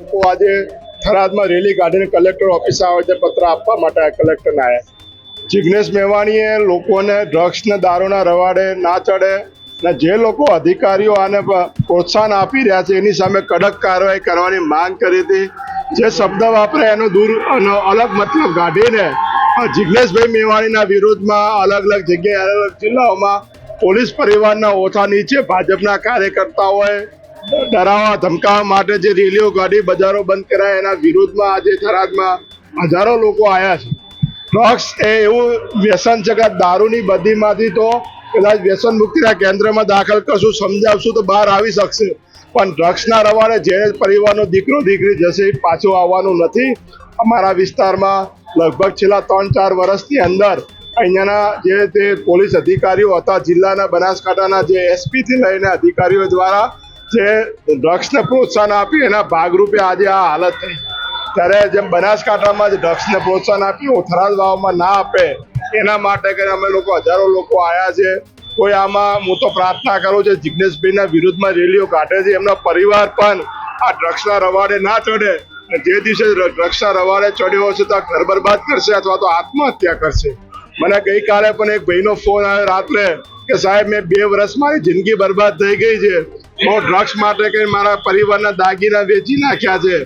લોકો આજે થરાદમાં રેલી કાઢીને કલેક્ટર ઓફિસે આવેદન પત્ર આપવા માટે કલેક્ટરને આવ્યા જિગ્નેશ મેવાણીએ લોકોને ડ્રગ્સને દારૂના રવાડે ના ચડે ને જે લોકો અધિકારીઓ આને પ્રોત્સાહન આપી રહ્યા છે, એની સામે કડક કાર્યવાહી કરવાની માંગ કરી હતી. જે શબ્દ વાપરે એનો દૂર અલગ મતલબ કાઢીને આ જિગ્નેશભાઈ મેવાણીના વિરોધમાં અલગ અલગ જગ્યાએ, અલગ અલગ જિલ્લાઓમાં પોલીસ પરિવારના ઓછા નીચે ભાજપના કાર્યકર્તાઓએ ડરાવવા, ધમકાવવા માટે જે રેલીઓ ગાડી બજારો બંધ કરાયા, એના વિરોધમાં આજે થરાદમાં હજારો લોકો આવ્યા છે. ડ્રગ્સ એ એવું વ્યસન છે કે દારૂની બદીમાંથી તો કદાચ વ્યસન મુક્તિના કેન્દ્રમાં દાખલ કરશું, સમજાવશું તો બહાર આવી શકશે. પણ ડ્રગ્સના રવાડે જે પરિવારનો દીકરો, દીકરી જશે પાછો આવવાનું નથી. અમારા વિસ્તારમાં લગભગ છેલ્લા ત્રણ, ચાર વર્ષની અંદર અહીંયાના જે તે પોલીસ અધિકારીઓ હતા, જિલ્લાના બનાસકાંઠાના જે એસપીથી લઈને અધિકારીઓ દ્વારા જે ડ્રગ્સને પ્રોત્સાહન આપ્યું એના ભાગરૂપે આજે આ હાલત થઈ. ત્યારે જેમ બનાસકાંઠામાં જે ડ્રગ્સને પ્રોત્સાહન આપ્યું થરાદ વાવમાં ના આપે, એના માટે કરીને અમે લોકો હજારો લોકો આવ્યા છે. કોઈ આમાં હું તો પ્રાર્થના કરું છું જિજ્ઞેશભાઈના વિરુદ્ધમાં રેલીઓ કાઢે છે, એમનો પરિવાર પણ આ ડ્રગ્સના રવાડે ના ચડે. જે દિવસે ડ્રગ્સના રવાડે ચડ્યો હશે તો ઘર બરબાદ કરશે અથવા તો આત્મહત્યા કરશે. મને ગઈકાલે પણ એક ભાઈનો ફોન આવ્યો રાત્રે કે સાહેબ, મેં બે વર્ષ મારી જિંદગી બરબાદ થઈ ગઈ છે. હું ડ્રગ્સ માટે કઈ મારા પરિવારના દાગીના વેચી નાખ્યા છે.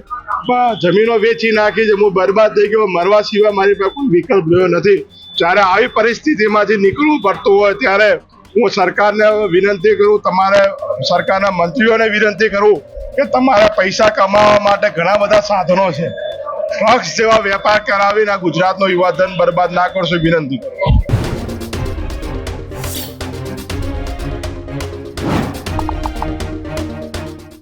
જમીનો વેચી નાખી છે. હું બરબાદ થઈ ગયો. મરવા સિવાય મારી પાસે કોઈ વિકલ્પ રહ્યો નથી. જ્યારે આવી પરિસ્થિતિમાંથી નીકળવું પડતું હોય ત્યારે હું સરકારને વિનંતી કરું, તમારે સરકારના મંત્રીઓને વિનંતી કરું કે તમારે પૈસા કમાવા માટે ઘણા બધા સાધનો છે. ડ્રગ્સ જેવા વેપાર કરાવીને ગુજરાતનો યુવાધન બરબાદ ના કરશો વિનંતી કરું.